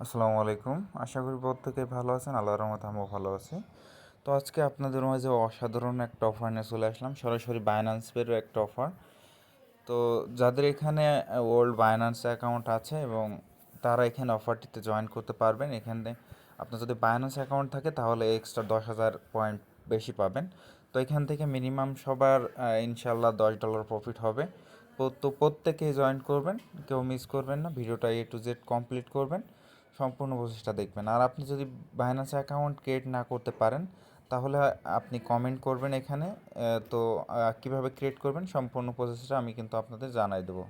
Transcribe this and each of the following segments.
আসসালামু আলাইকুম। আশা করি প্রত্যেকে ভালো আছেন। আল্লাহর রহমতে আমিও ভালো আছি। তো আজকে আপনাদের মাঝে অসাধারণ একটা অফার নিয়ে চলে আসলাম। সরাসরি বাইন্যান্স পেরও একটা অফার তো যাদের এখানে ওল্ড বাইন্যান্স অ্যাকাউন্ট আছে এবং তারা এখানে অফারটিতে জয়েন করতে পারবেন, এখানে আপনার যদি বাইন্যান্স অ্যাকাউন্ট থাকে, তাহলে এক্সট্রা দশ হাজার পয়েন্ট বেশি পাবেন। তো এখান থেকে মিনিমাম সবার ইনশাল্লাহ দশ ডলার প্রফিট হবে। তো- তো প্রত্যেকে জয়েন করবেন, কেউ মিস করবেন না। ভিডিওটা এ টু জেড কমপ্লিট করবেন। সম্পূর্ণ প্রসেসটা দেখবেন। আর আপনি যদি বাইন্যান্স অ্যাকাউন্ট ক্রিয়েট না করতে পারেন, তাহলে আপনি কমেন্ট করবেন এখানে তো কীভাবে ক্রিয়েট করবেন সম্পূর্ণ প্রসেসটা আমি কিন্তু আপনাদের জানাই দেবো।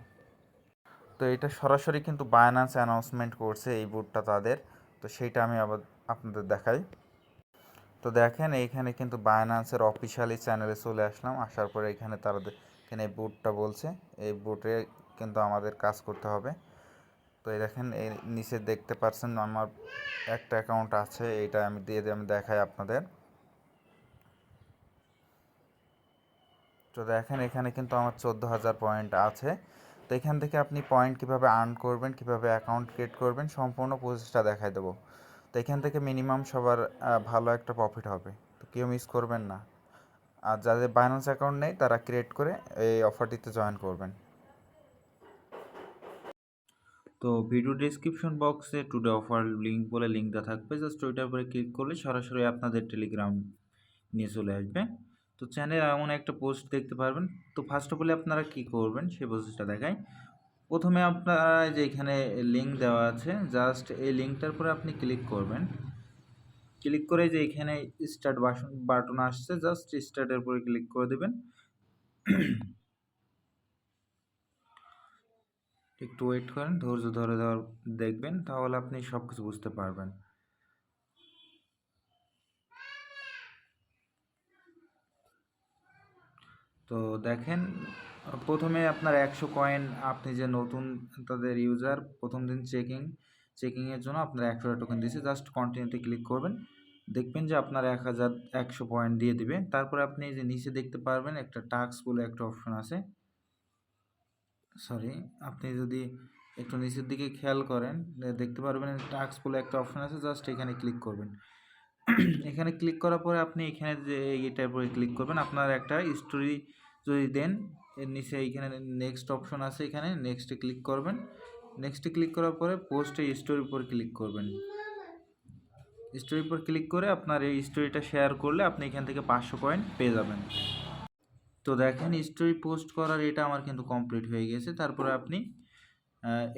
তো এটা সরাসরি কিন্তু বায়ানান্স অ্যানাউন্সমেন্ট করছে এই বুটটা তাদের, তো সেইটা আমি আবার আপনাদের দেখাই। তো দেখেন, এইখানে কিন্তু বায়ানান্সের অফিসিয়ালি চ্যানেলে চলে আসলাম, আসার পরে এখানে তারা এখানে এই বুটটা বলছে, এই বুটে কিন্তু আমাদের কাজ করতে হবে। তো দেখেন, এই নিচে দেখতে পাচ্ছেন আমার একটা অ্যাকাউন্ট আছে এইটা আমি দিয়ে আমি দেখাই আপনাদের। তো দেখেন, এখানে কিন্তু আমার চোদ্দ হাজার পয়েন্ট আছে। তো এখান থেকে আপনি পয়েন্ট কীভাবে আর্ন করবেন, কীভাবে অ্যাকাউন্ট ক্রিয়েট করবেন, সম্পূর্ণ প্রসেসটা দেখাই দেবো। তো এখান থেকে মিনিমাম সবার ভালো একটা প্রফিট হবে। তো কেউ মিস করবেন না। আর যাদের বাইন্যান্স অ্যাকাউন্ট নেই, তারা ক্রিয়েট করে এই অফারটিতে জয়েন করবেন। তো video description box today offer link বলে লিঙ্ক দেওয়া থাকবে। জাস্ট ওইটার উপরে ক্লিক করলে সরাসরি আপনাদের টেলিগ্রাম নিয়ে চলে আসবে। তো চ্যানেল এমন একটা পোস্ট দেখতে পারবেন। তো ফার্স্ট অফ অল আপনারা কী করবেন সেই পোস্টটা দেখায় প্রথমে আপনারা যে এখানে লিঙ্ক দেওয়া আছে জাস্ট এই লিঙ্কটার উপরে আপনি ক্লিক করবেন। ক্লিক করে যে এখানে স্টার্ট বাটন আসছে জাস্ট স্টার্টের উপরে ক্লিক করে দেবেন। একটু ওয়েট করেন, ধৈর্য ধরে ধর, দেখবেন, তাহলে আপনি সব কিছু বুঝতে পারবেন। তো দেখেন, প্রথমে আপনার একশো কয়েন আপনি যে নতুন তাদের ইউজার প্রথম দিন চেকিং চেকিংয়ের জন্য আপনার একশো টোকেন দিয়েছে। জাস্ট কন্টিনিউতে ক্লিক করবেন, দেখবেন যে আপনার এক হাজার একশো পয়েন্ট দিয়ে দিবে। তারপরে আপনি যে নিচে দেখতে পারবেন, একটা টাস্ক বলে একটা অপশন আছে। সরি আপনি যদি একটু নিচের দিকে খেয়াল করেন দেখতে পারবেন টাস্ক বলে একটা অপশন আছে, জাস্ট এখানে ক্লিক করবেন। এখানে ক্লিক করার পরে আপনি এখানে যে এটার উপরে ক্লিক করবেন, আপনার একটা স্টোরি যদি দেন, এর নিচে এইখানে নেক্সট অপশন আছে এখানে নেক্সটে ক্লিক করবেন। নেক্সটে ক্লিক করার পরে পোস্টে স্টোরির উপর ক্লিক করবেন। স্টোরির উপর ক্লিক করে আপনার এই স্টোরিটা শেয়ার করলে আপনি এখান থেকে পাঁচশো পয়েন্ট পেয়ে যাবেন। তো দেখেন স্টোরি পোস্ট করার এটা আমার কিন্তু কমপ্লিট হয়ে গেছে। তারপরে আপনি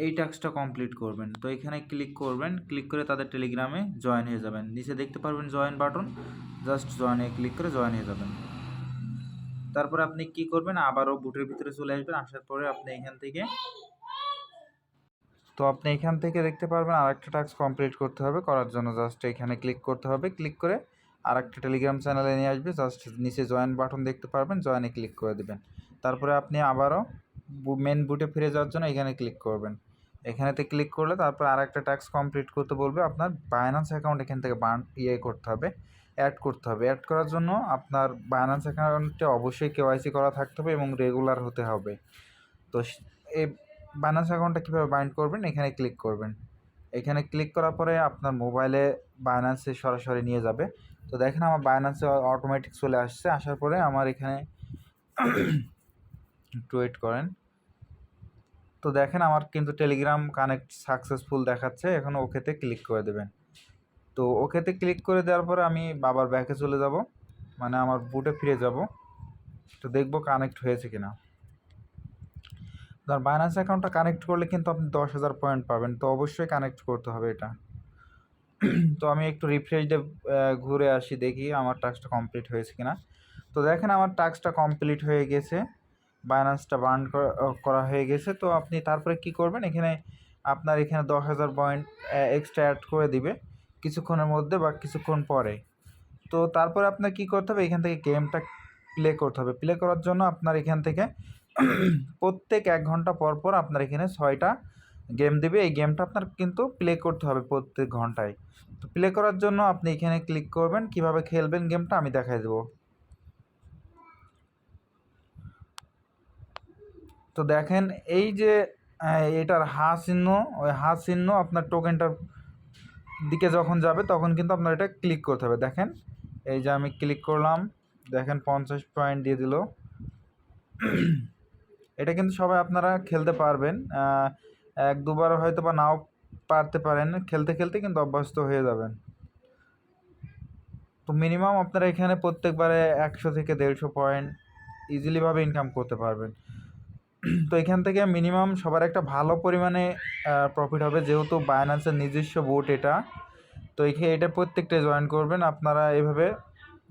এই টাস্কটা কমপ্লিট করবেন। তো এখানে ক্লিক করবেন। ক্লিক করে তাদের টেলিগ্রামে জয়েন হয়ে যাবেন। নিচে দেখতে পারবেন জয়েন বাটন জাস্ট জয়েনে ক্লিক করে জয়েন হয়ে যাবেন। তারপরে আপনি কি করবেন? আবারও বুটের ভিতরে চলে আসবেন। আসার পরে আপনি এখান থেকে, তো আপনি এখান থেকে দেখতে পারবেন আরেকটা টাস্ক কমপ্লিট করতে হবে। করার জন্য জাস্ট এখানে ক্লিক করতে হবে। ক্লিক করে আরেকটা টেলিগ্রাম চ্যানেলে নিয়ে আসবে। জাস্ট নিচে জয়েন বাটন দেখতে পারবেন জয়েনে ক্লিক করে দেবেন। তারপরে আপনি আবারও মেন বুটে ফিরে যাওয়ার জন্য এখানে ক্লিক করবেন। এখানেতে ক্লিক করলে তারপর আরেকটা ট্যাক্স কমপ্লিট করতে বলবে। আপনার বায়ানান্স অ্যাকাউন্ট এখান থেকে বান ইয়ে করতে হবে অ্যাড করতে হবে। অ্যাড করার জন্য আপনার বায়ানান্স অ্যাকাউন্টে অবশ্যই কেওয়াইসি করা থাকতে হবে এবং রেগুলার হতে হবে। তো এই বায়ানান্স অ্যাকাউন্টটা কীভাবে বাইন্ড করবেন? এখানে ক্লিক করবেন। এখানে ক্লিক করার পরে আপনার মোবাইলে বায়ানান্সে সরাসরি নিয়ে যাবে। তো দেখেন আমার বায়ানান্সে অটোমেটিক চলে আসছে। আসার পরে আমার এখানে একটু ওয়েট করেন। তো দেখেন আমার কিন্তু টেলিগ্রাম কানেক্ট সাকসেসফুল দেখাচ্ছে। এখন ওকেতে ক্লিক করে দেবেন। তো ওকেতে ক্লিক করে দেওয়ার পরে আমি বাবার ব্যাকে চলে যাব। মানে আমার বুটে ফিরে যাব। তো দেখব কানেক্ট হয়েছে কিনা। আপনার বাইন্যান্স অ্যাকাউন্টটা কানেক্ট করলে কিন্তু আপনি দশ হাজার পয়েন্ট পাবেন। তো অবশ্যই কানেক্ট করতে হবে এটা। তো আমি একটু রিফ্রেশ ঘুরে আসি, দেখি আমার টাস্কটা কমপ্লিট হয়েছে কিনা। তো দেখেন আমার টাস্কটা কমপ্লিট হয়ে গেছে বাইন্যান্সটা বার্ন করা হয়ে গেছে। তো আপনি তারপরে কি করবেন? এখানে আপনার এখানে দশ হাজার পয়েন্ট এক্সট্রা অ্যাড করে দিবে কিছুক্ষণের মধ্যে বা কিছুক্ষণ পরে। তো তারপরে আপনার কি করতে হবে? এখান থেকে গেমটা প্লে করতে হবে। প্লে করার জন্য আপনার এখান থেকে প্রত্যেক এক ঘণ্টা পর পর আপনার এখানে ছয়টা গেম দিবে, এই গেমটা আপনার কিন্তু প্লে করতে হবে প্রত্যেক ঘন্টায়। তো প্লে করার জন্য আপনি এখানে ক্লিক করবেন, কীভাবে খেলবেন গেমটা আমি দেখাই দেবো। তো দেখেন, এই যে এটার হা চিহ্ন, ওই হা চিহ্ন আপনার টোকেনটার দিকে যখন যাবে, তখন কিন্তু আপনার এটা ক্লিক করতে হবে। দেখেন, এই যে আমি ক্লিক করলাম, দেখেন পঞ্চাশ পয়েন্ট দিয়ে দিল। এটা কিন্তু সবাই আপনারা খেলতে পারবেন। এক দুবার হয়তো বা নাও পারতে পারেন। খেলতে খেলতে কিন্তু অভ্যস্ত হয়ে যাবেন। তো মিনিমাম আপনারা এখানে প্রত্যেকবারে একশো থেকে দেড়শো পয়েন্ট ইজিলিভাবে ইনকাম করতে পারবেন। তো এখান থেকে মিনিমাম সবার একটা ভালো পরিমাণে প্রফিট হবে যেহেতু বায়নান্সের নিজস্ব বোট এটা। তো এখানে এটা প্রত্যেকটা জয়েন করবেন। আপনারা এভাবে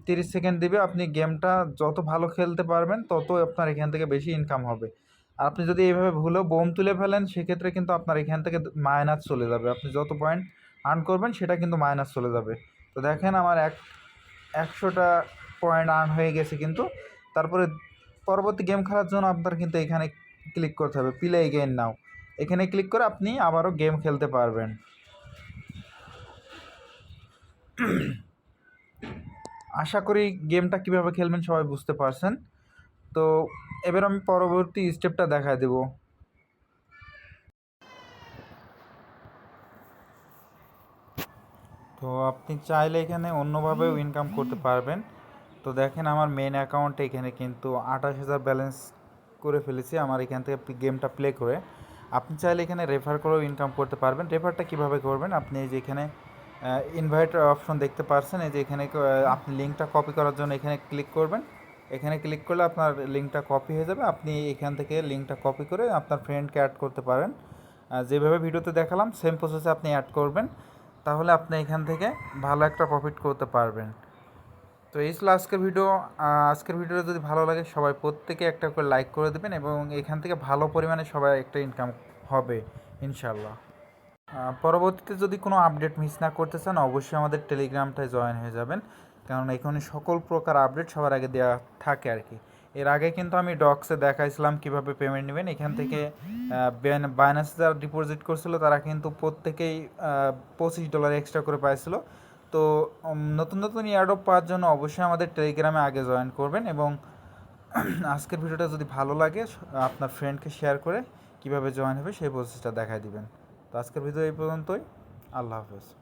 তিরিশ সেকেন্ড দিবে, আপনি গেমটা যত ভালো খেলতে পারবেন তত আপনার এখান থেকে বেশি ইনকাম হবে। আপনি যদি এইভাবে ভুলেও বোম তুলে ফেলেন, সেক্ষেত্রে কিন্তু আপনার এখান থেকে মাইনাস চলে যাবে। আপনি যত পয়েন্ট আর্ন করবেন, সেটা কিন্তু মাইনাস চলে যাবে। তো দেখেন আমার এক, একশোটা পয়েন্ট আর্ন হয়ে গেছে কিন্তু। তারপরে পরবর্তী গেম খেলার জন্য আপনার কিন্তু এখানে ক্লিক করতে হবে প্লে গেম নাও এখানে ক্লিক করে আপনি আবারও গেম খেলতে পারবেন। আশা করি গেমটা কীভাবে খেলবেন সবাই বুঝতে পারছেন। তো এবার আমি পরবর্তী স্টেপটা দেখায় দেব। তো আপনি চাইলে এখানে অন্যভাবেও ইনকাম করতে পারবেন। তো দেখেন আমার মেন অ্যাকাউন্টে এখানে কিন্তু আঠাশ হাজার ব্যালেন্স করে ফেলেছি আমার এখান থেকে গেমটা প্লে করে। আপনি চাইলে এখানে রেফার করেও ইনকাম করতে পারবেন। রেফারটা কীভাবে করবেন? আপনি যে এখানে ইনভাইট অপশন দেখতে পারছেন। এই যে এখানে আপনি লিঙ্কটা কপি করার জন্য এখানে ক্লিক করবেন। এখানে ক্লিক করলে আপনার লিঙ্কটা কপি হয়ে যাবে। আপনি এখান থেকে লিঙ্কটা কপি করে আপনার ফ্রেন্ডকে অ্যাড করতে পারেন। যেভাবে ভিডিওতে দেখালাম সেম প্রসেসে আপনি অ্যাড করবেন। তাহলে আপনি এখান থেকে ভালো একটা প্রফিট করতে পারবেন। তো এই ছিল আজকের ভিডিও আজকের ভিডিওটা যদি ভালো লাগে, সবাই প্রত্যেকে একটা করে লাইক করে দেবেন এবং এখান থেকে ভালো পরিমাণে সবাই একটা ইনকাম হবে ইনশাল্লাহ পরবর্তীতে যদি কোনো আপডেট মিস না করতে চান, অবশ্যই আমাদের টেলিগ্রামটায় জয়েন হয়ে যাবেন। কারণ এখানে সকল প্রকার আপডেট সবার আগে দেওয়া থাকে আর কি। এর আগে কিন্তু আমি ডক্সে দেখাইছিলাম কীভাবে পেমেন্ট নেবেন। এখান থেকে বাইন্যান্স যারা ডিপোজিট করছিল, তারা কিন্তু প্রত্যেকেই পঁচিশ ডলার এক্সট্রা করে পাইছিল। তো নতুন নতুন ইয়ারডপ পাওয়ার জন্য অবশ্যই আমাদের টেলিগ্রামে আগে জয়েন করবেন এবং আজকের ভিডিওটা যদি ভালো লাগে আপনার ফ্রেন্ডকে শেয়ার করে কীভাবে জয়েন হবে সেই প্রসেসটা দেখায় দিবেন। তো আজকের ভিডিও এই পর্যন্তই। আল্লাহ হাফেজ।